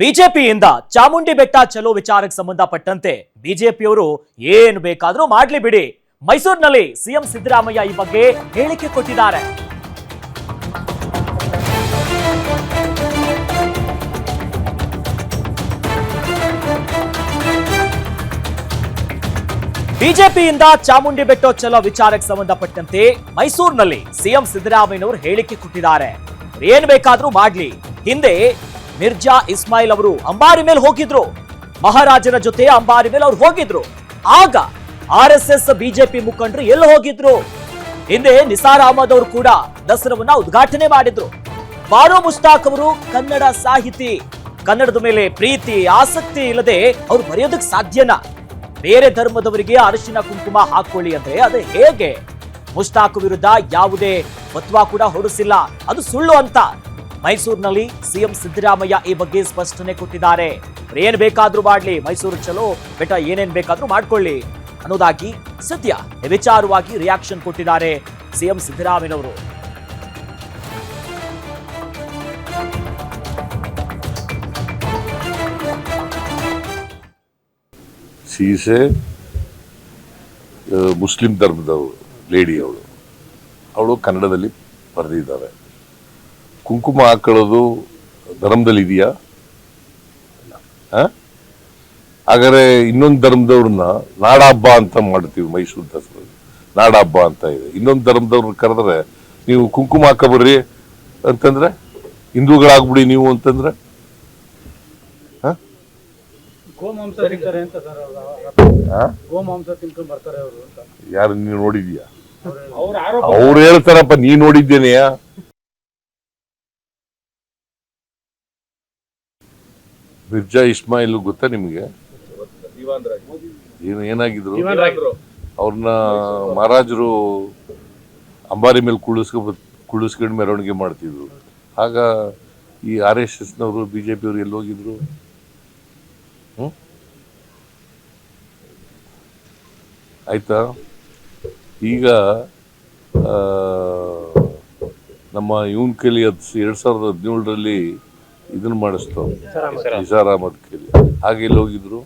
ಬಿಜೆಪಿಯಿಂದ ಚಾಮುಂಡಿ ಬೆಟ್ಟ ಚಲೋ ವಿಚಾರಕ್ಕೆ ಸಂಬಂಧಪಟ್ಟಂತೆ ಬಿಜೆಪಿಯವರು ಏನು ಬೇಕಾದರೂ ಮಾಡ್ಲಿ ಬಿಡಿ. ಮೈಸೂರಿನಲ್ಲಿ ಸಿಎಂ ಸಿದ್ದರಾಮಯ್ಯ ಈ ಬಗ್ಗೆ ಹೇಳಿಕೆ ಕೊಟ್ಟಿದ್ದಾರೆ. ಬಿಜೆಪಿಯಿಂದ ಚಾಮುಂಡಿ ಬೆಟ್ಟ ಚಲೋ ವಿಚಾರಕ್ಕೆ ಸಂಬಂಧಪಟ್ಟಂತೆ ಮೈಸೂರಿನಲ್ಲಿ ಸಿಎಂ ಸಿದ್ದರಾಮಯ್ಯನವರು ಹೇಳಿಕೆ ಕೊಟ್ಟಿದ್ದಾರೆ. ಏನ್ ಬೇಕಾದ್ರೂ ಮಾಡ್ಲಿ. ಹಿಂದೆ ಮಿರ್ಜಾ ಇಸ್ಮಾಯಿಲ್ ಅವರು ಅಂಬಾರಿ ಮೇಲೆ ಹೋಗಿದ್ರು. ಮಹಾರಾಜನ ಜೊತೆ ಅಂಬಾರಿ ಮೇಲೆ ಅವ್ರು ಹೋಗಿದ್ರು. ಆಗ ಆರ್ ಎಸ್ ಎಸ್ ಬಿಜೆಪಿ ಮುಖಂಡರು ಎಲ್ಲಿ ಹೋಗಿದ್ರು? ಹಿಂದೆ ನಿಸಾರ್ ಅಹಮದ್ ಅವರು ಕೂಡ ದಸರವನ್ನ ಉದ್ಘಾಟನೆ ಮಾಡಿದ್ರು. ಬಾರೋ ಮುಸ್ತಾಕ್ ಅವರು ಕನ್ನಡ ಸಾಹಿತಿ. ಕನ್ನಡದ ಮೇಲೆ ಪ್ರೀತಿ, ಆಸಕ್ತಿ ಇಲ್ಲದೆ ಅವ್ರು ಬರೆಯೋದಕ್ಕೆ ಸಾಧ್ಯನ. ಬೇರೆ ಧರ್ಮದವರಿಗೆ ಅರಿಶಿನ ಕುಂಕುಮ ಹಾಕೊಳ್ಳಿ ಅಂದ್ರೆ ಅದು ಹೇಗೆ? ಮುಸ್ತಾಕ್ ವಿರುದ್ಧ ಯಾವುದೇ ಪತ್ವ ಕೂಡ ಹೊರಡಿಸಿಲ್ಲ. ಅದು ಸುಳ್ಳು ಅಂತ. ಮೈಸೂರಿನಲ್ಲಿ ಸಿಎಂ ಸಿದ್ದರಾಮಯ್ಯ ಈ ಬಗ್ಗೆ ಸ್ಪಷ್ಟನೆ ಕೊಟ್ಟಿದ್ದಾರೆ. ಏನ್ ಬೇಕಾದ್ರೂ ಮಾಡ್ಲಿ, ಮೈಸೂರು ಚಲೋ, ಬೆಟ್ಟ ಏನೇನ್ ಬೇಕಾದ್ರೂ ಮಾಡ್ಕೊಳ್ಳಿ ಅನ್ನೋದಾಗಿ ಸದ್ಯ ವಿಚಾರವಾಗಿ ರಿಯಾಕ್ಷನ್ ಕೊಟ್ಟಿದ್ದಾರೆ ಸಿಎಂ ಸಿದ್ದರಾಮಯ್ಯನವರು. ಸೀಸೆ ಮುಸ್ಲಿಂ ಧರ್ಮದವರು ಲೇಡಿ ಅವಳು ಅವಳು ಕನ್ನಡದಲ್ಲಿ ಬರೆದಿದ್ದಾರೆ. ಕುಂಕುಮ ಹಾಕೊಳ್ಳೋದು ಧರ್ಮದಲ್ಲಿ ಇದೆಯಾ ಹಾಗಾದ್ರೆ ಇನ್ನೊಂದು ಧರ್ಮದವ್ರನ್ನ ನಾಡಹಬ್ಬ ಅಂತ ಮಾಡ್ತೀವಿ ಮೈಸೂರು ದಸರಾ ನಾಡಹಬ್ಬ ಅಂತ ಇದೆ. ಇನ್ನೊಂದು ಧರ್ಮದವ್ರನ್ನ ಕರೆದ್ರೆ ನೀವು ಕುಂಕುಮ ಹಾಕಬರ್ರಿ ಅಂತಂದ್ರೆ? ಹಿಂದೂಗಳಾಗ್ಬಿಡಿ ನೀವು ಅಂತಂದ್ರೆ? ಯಾರು ನೀವು ನೋಡಿದ್ಯಾ ಅವ್ರು ಹೇಳ್ತಾರಪ್ಪ ನೀ ನೋಡಿದ್ದೇನೆಯ? ಮಿರ್ಜಾ ಇಸ್ಮಾಯಿಲ್ ಗೊತ್ತಾ ನಿಮಗೆ? ಏನು ಏನಾಗಿದ್ರು? ಅವ್ರನ್ನ ಮಹಾರಾಜರು ಅಂಬಾರಿ ಮೇಲೆ ಕುಳಿಸ್ಕೊ ಕುಳಿಸ್ಕೊಂಡು ಮೆರವಣಿಗೆ ಮಾಡ್ತಿದ್ರು. ಆಗ ಈ ಆರ್ ಎಸ್ ಎಸ್ನವರು ಬಿ ಜೆ ಪಿಯವರು ಎಲ್ಲಿ ಹೋಗಿದ್ರು? ಹ್ಮ್? ಆಯ್ತಾ? ಈಗ ನಮ್ಮ ಇವನ್ ಕೈಲಿ ಹತ್ತು ಎರಡ್ ಸಾವಿರದ ಹದಿನೇಳರಲ್ಲಿ ಇದನ್ನ ಮಾಡಿಸ್ತಾವ ನಿಸಾರ್ ಅಹಮದ್ ಹಾಗೆ ಇಲ್ಲಿ ಹೋಗಿದ್ರು.